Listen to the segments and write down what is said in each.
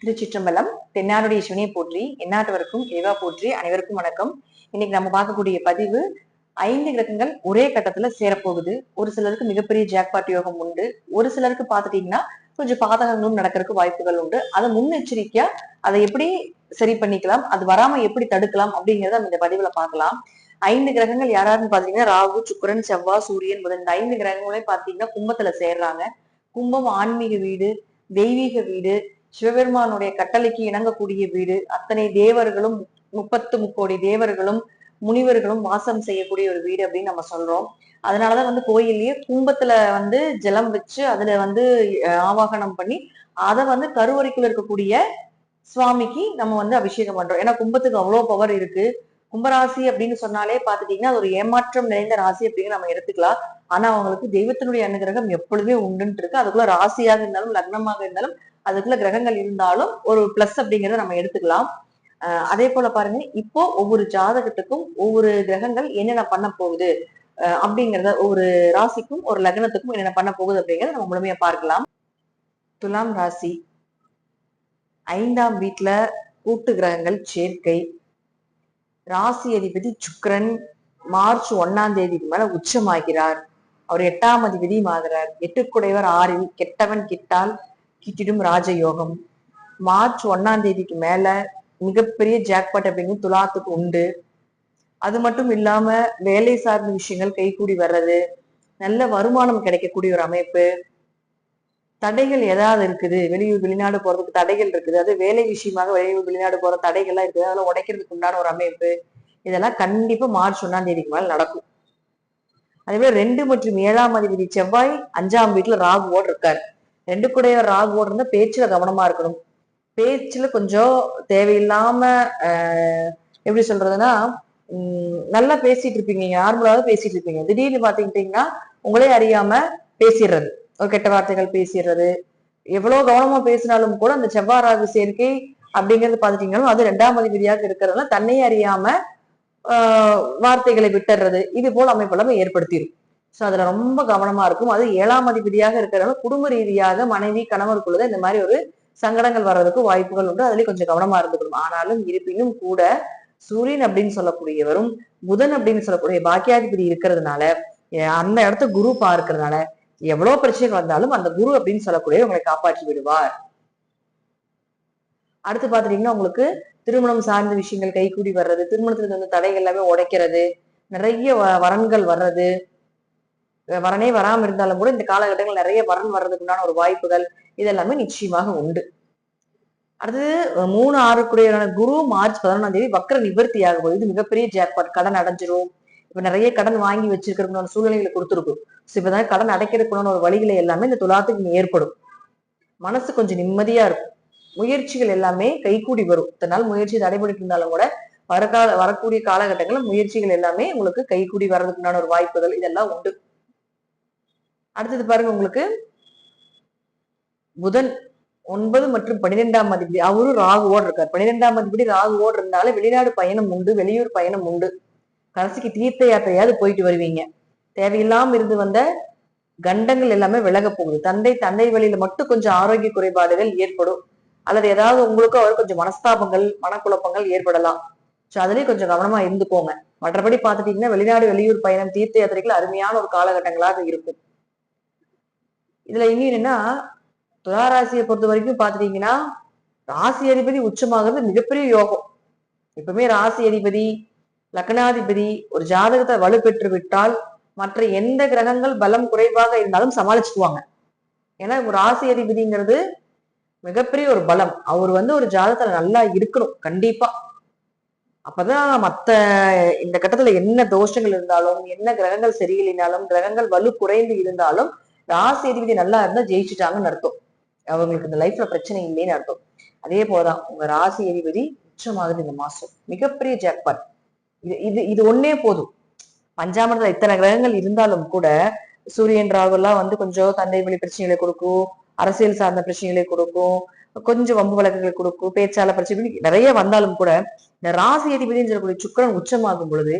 திருச்சிற்றம்பலம் தென்னாருடைய சிவனியை போற்றி எந்நாட்டவருக்கும் இறைவா போற்றி அனைவருக்கும் வணக்கம். இன்னைக்கு நம்ம பார்க்கக்கூடிய பதிவு ஐந்து கிரகங்கள் ஒரே கட்டத்துல சேரப்போகுது. ஒரு சிலருக்கு மிகப்பெரிய ஜாக்பாட் யோகம் உண்டு. ஒரு சிலருக்கு பார்த்துட்டீங்கன்னா கொஞ்சம் பாதகங்களும் நடக்கிறதுக்கு வாய்ப்புகள் உண்டு. அதை முன்னெச்சரிக்கையா அதை எப்படி சரி பண்ணிக்கலாம் அது வராம எப்படி தடுக்கலாம் அப்படிங்கறத நம்ம இந்த பதிவுல பார்க்கலாம். ஐந்து கிரகங்கள் யாராருன்னு பாத்தீங்கன்னா ராகு சுக்கரன் செவ்வாய் சூரியன் புதன். இந்த ஐந்து கிரகங்களே பாத்தீங்கன்னா கும்பத்துல சேர்றாங்க. கும்பம் ஆன்மீக வீடு தெய்வீக வீடு சிவபெருமானுடைய கட்டளைக்கு இணங்கக்கூடிய வீடு. அத்தனை தேவர்களும் முப்பத்து முக்கோடி தேவர்களும் முனிவர்களும் வாசம் செய்யக்கூடிய ஒரு வீடு அப்படின்னு நம்ம சொல்றோம். அதனாலதான் வந்து கோயில்லயே கும்பத்துல வந்து ஜலம் வச்சு அதுல வந்து ஆவாகனம் பண்ணி அதை வந்து கருவறைக்குள்ள இருக்கக்கூடிய சுவாமிக்கு நம்ம வந்து அபிஷேகம் பண்றோம். ஏன்னா கும்பத்துக்கு அவ்வளவு பவர் இருக்கு. கும்பராசி அப்படின்னு சொன்னாலே பாத்துட்டீங்கன்னா அது ஒரு ஏமாற்றம் நிறைந்த ராசி அப்படின்னு நம்ம எடுத்துக்கலாம். ஆனா அவங்களுக்கு தெய்வத்தினுடைய அனுகிரகம் எப்பொழுதுமே உண்டுன்ட்டு இருக்கு. அதுக்குள்ள ராசியாக இருந்தாலும் லக்னமாக இருந்தாலும் அதுக்குள்ள கிரகங்கள் இருந்தாலும் ஒரு பிளஸ் அப்படிங்கிறத நம்ம எடுத்துக்கலாம். அஹ் அதே போல பாருங்க இப்போ ஒவ்வொரு ஜாதகத்துக்கும் ஒவ்வொரு கிரகங்கள் என்னென்ன பண்ண போகுது? அப்படிங்கிறத ஒரு ராசிக்கும் ஒரு லக்னத்துக்கும் என்னென்ன பண்ண போகுது அப்படிங்கறத நம்ம முழுமையா பார்க்கலாம். துலாம் ராசி. ஐந்தாம் வீட்டுல கூட்டு கிரகங்கள் சேர்க்கை. ராசி அதிபதி சுக்ரன் மார்ச் ஒன்னாம் தேதிக்கு மேல உச்சமாகிறார். அவர் எட்டாம் அதிபதி ஆகிறார். எட்டுக்குடையவர் ஆறில் கெட்டவன் கிட்டால் கிட்டிடும் ராஜயோகம். மார்ச் ஒன்னாம் தேதிக்கு மேல மிகப்பெரிய ஜாக்பாட் அப்படின்னு துலாத்துக்கு உண்டு. அது மட்டும் இல்லாம வேலை சார்ந்த விஷயங்கள் கைகூடி வர்றது நல்ல வருமானம் கிடைக்கக்கூடிய ஒரு அமைப்பு. தடைகள் ஏதாவது இருக்குது? வெளியூர் வெளிநாடு போறதுக்கு தடைகள் இருக்குது. அது வேலை விஷயமாக வெளியூர் வெளிநாடு போற தடைகள்லாம் இருக்குது. அதெல்லாம் உடைக்கிறதுக்கு உண்டான ஒரு அமைப்பு. இதெல்லாம் கண்டிப்பா மார்ச் ஒன்னாம் தேதிக்கு மேல நடக்கும். அதே போல ரெண்டு மற்றும் ஏழாம் அதிபதி செவ்வாய் அஞ்சாம் வீட்டுல ராகுவோடு இருக்காரு. ரெண்டு கூடைய ராகுவோடு இருந்தா பேச்சுல கவனமா இருக்கணும். பேச்சுல கொஞ்சம் தேவையில்லாம ஆஹ் எப்படி சொல்றதுன்னா உம் நல்லா பேசிட்டு இருப்பீங்க. நார்மலாவது பேசிட்டு இருப்பீங்க. திடீர்னு பாத்துக்கிட்டீங்கன்னா உங்களே அறியாம பேசிடுறது. கெட்ட வார்த்தைகள் பேசிடுறது. எவ்வளவு கவனமா பேசினாலும் கூட அந்த செவ்வாய் ராகு சேர்க்கை அப்படிங்கிறது பாத்துட்டீங்கன்னா அது ரெண்டாம் அதிபதியாக இருக்கிறதுனால தன்னை அறியாம ஆஹ் வார்த்தைகளை விட்டுறது இது போல அமைப்பெல்லாம் ஏற்படுத்திடும் சோ அதுல ரொம்ப கவனமா இருக்கும். அது ஏழாம் அதிபதியாக இருக்கிறனால குடும்ப ரீதியாக மனைவி கணவருக்குள்ளதான் இந்த மாதிரி ஒரு சங்கடங்கள் வர்றதுக்கு வாய்ப்புகள் உண்டு. அதுலயும் கொஞ்சம் கவனமா இருந்துக்கணும். ஆனாலும் இருப்பினும் கூட சூரியன் அப்படின்னு சொல்லக்கூடியவரும் புதன் அப்படின்னு சொல்லக்கூடிய பாக்கியாதிபதி இருக்கிறதுனால அந்த இடத்த குரு பார்க்கறதுனால எவ்வளவு பிரச்சனைகள் வந்தாலும் அந்த குரு அப்படின்னு சொல்லக்கூடிய உங்களை காப்பாற்றி விடுவார். அடுத்து பாத்துட்டீங்கன்னா உங்களுக்கு திருமணம் சார்ந்த விஷயங்கள் கைகூடி வர்றது திருமணத்துக்கு வந்து தடைகள் எல்லாமே உடைக்கிறது நிறைய வ- வரன்கள் வர்றது. வரனே வராம இருந்தாலும் கூட இந்த காலகட்டங்கள் நிறைய வரன் வர்றதுக்குண்டான ஒரு வாய்ப்புகள் இதெல்லாமே நிச்சயமாக உண்டு. அடுத்தது மூணு ஆறுக்குடையான குரு மார்ச் பதினொன்றாம் தேதி வக்கர நிவர்த்தி ஆகும் இது மிகப்பெரிய ஜாக்பாட் கடன் அடைஞ்சிரும். இப்ப நிறைய கடன் வாங்கி வச்சிருக்கிறதுக்கான சூழ்நிலைகளை கொடுத்துருக்கும் ஸோ இப்பதான் கடன் அடைக்கிறதுக்குள்ள ஒரு வழிகளை எல்லாமே இந்த துலாத்துக்கு ஏற்படும். மனசு கொஞ்சம் நிம்மதியா இருக்கும். முயற்சிகள் எல்லாமே கைகூடி வரும். இத்தனை நாள் முயற்சி தடைபட்டு இருந்தாலும் கூட வரக்கால வரக்கூடிய காலகட்டங்களில் முயற்சிகள் எல்லாமே உங்களுக்கு கைகூடி வர்றதுக்குண்டான ஒரு வாய்ப்புகள் இதெல்லாம் உண்டு. அடுத்தது பாருங்க உங்களுக்கு. புதன் ஒன்பது மற்றும் பன்னிரெண்டாம் அதிபதி. அவரும் ராகுவோடு இருக்கார். பன்னிரெண்டாம் அதிபதி ராகுவோடு இருந்தாலும் வெளிநாடு பயணம் உண்டு வெளியூர் பயணம் உண்டு. கடைசிக்கு தீர்த்த யாத்திரையாவது போயிட்டு வருவீங்க. தேவையில்லாம இருந்து வந்த கண்டங்கள் எல்லாமே விலக போகுது. தந்தை தந்தை வழியில மட்டும் கொஞ்சம் ஆரோக்கிய குறைபாடுகள் ஏற்படும். அல்லது ஏதாவது உங்களுக்கும் அவர் கொஞ்சம் மனஸ்தாபங்கள் மனக்குழப்பங்கள் ஏற்படலாம். ஸோ அதுலயும் கொஞ்சம் கவனமா இருந்துக்கோங்க. மற்றபடி பார்த்துட்டீங்கன்னா வெளிநாடு வெளியூர் பயணம் தீர்த்த யாத்திரைகள் அருமையான ஒரு காலகட்டங்களாக இருக்கும். இதுல இன்னும் என்னன்னா துளாராசியை பொறுத்த வரைக்கும் பாத்துட்டீங்கன்னா ராசி அதிபதி உச்சமாகிறது மிகப்பெரிய யோகம். எப்பவுமே ராசி அதிபதி லக்னாதிபதி ஒரு ஜாதகத்தை வலுப்பெற்று விட்டால் மற்ற எந்த கிரகங்கள் பலம் குறைவாக இருந்தாலும் சமாளிச்சுக்குவாங்க. ஏன்னா ஒரு ராசி அதிபதிங்கிறது மிகப்பெரிய ஒரு பலம். அவர் வந்து ஒரு ஜாதகத்துல நல்லா இருக்கணும் கண்டிப்பா. அப்பதான் மத்த இந்த கட்டத்துல என்ன தோஷங்கள் இருந்தாலும் என்ன கிரகங்கள் சரியில்லைனாலும் கிரகங்கள் வலு குறைந்து இருந்தாலும் ராசி அதிபதி நல்லா இருந்தா ஜெயிச்சுட்டாங்கன்னு அர்த்தம். அவங்களுக்கு இந்த லைஃப்ல பிரச்சனை இல்லைன்னு அர்த்தம். அதே போலதான் உங்க ராசி அதிபதி உச்சமாகுது இந்த மாசம். மிகப்பெரிய ஜாக்பாட் இது இது இது ஒன்னே போதும். பஞ்சாமரத்துல இத்தனை கிரகங்கள் இருந்தாலும் கூட சூரியன் ராகுலாம் வந்து கொஞ்சம் தந்தை வழி பிரச்சனைகளை கொடுக்கும் அரசியல் சார்ந்த பிரச்சனைகளை கொடுக்கும் கொஞ்சம் வம்பு வழக்குகளை கொடுக்கும் பேச்சாளர் பிரச்சனை நிறைய வந்தாலும் கூட இந்த ராசி அதிபதினு சொல்லக்கூடிய சுக்கிரன் உச்சமாகும் பொழுது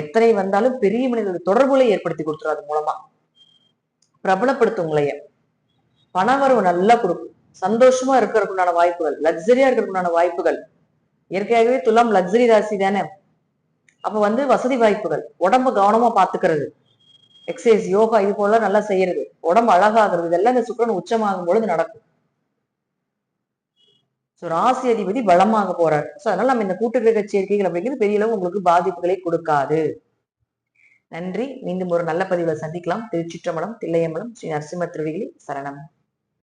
எத்தனை வந்தாலும் பெரிய மனிதர்கள் தொடர்புகளை ஏற்படுத்தி கொடுத்துரும் அது மூலமா. பிரபலப்படுத்தும் உங்களைய. பணவரவு நல்லா கொடுக்கும். சந்தோஷமா இருக்கிறதுக்குண்டான வாய்ப்புகள் லக்ஸரியா இருக்கிறதுக்குண்டான வாய்ப்புகள். இயற்கையாகவே துலாம் லக்ஸரி ராசி தானே. அப்ப வந்து வசதி வாய்ப்புகள் உடம்ப கவனமா பாத்துக்கிறது எக்ஸசைஸ் யோகா இது போல நல்லா செய்யறது. உடம்பு அழகாகிறது. இதெல்லாம் இந்த சுக்கரன் உச்சமாகும் பொழுது நடக்கும். ஸோ ராசி அதிபதி பலமாக போறார். ஸோ அதனால நம்ம இந்த கூட்டு கிரக சேர்க்கைகள் அப்படிங்கிறது பெரிய அளவு உங்களுக்கு பாதிப்புகளை கொடுக்காது. நன்றி. மீண்டும் ஒரு நல்ல பதிவை சந்திக்கலாம். திருச்சிற்றம்பலம் தில்லையம்பலம் ஸ்ரீ நரசிம்ம திருவிகளி சரணம்.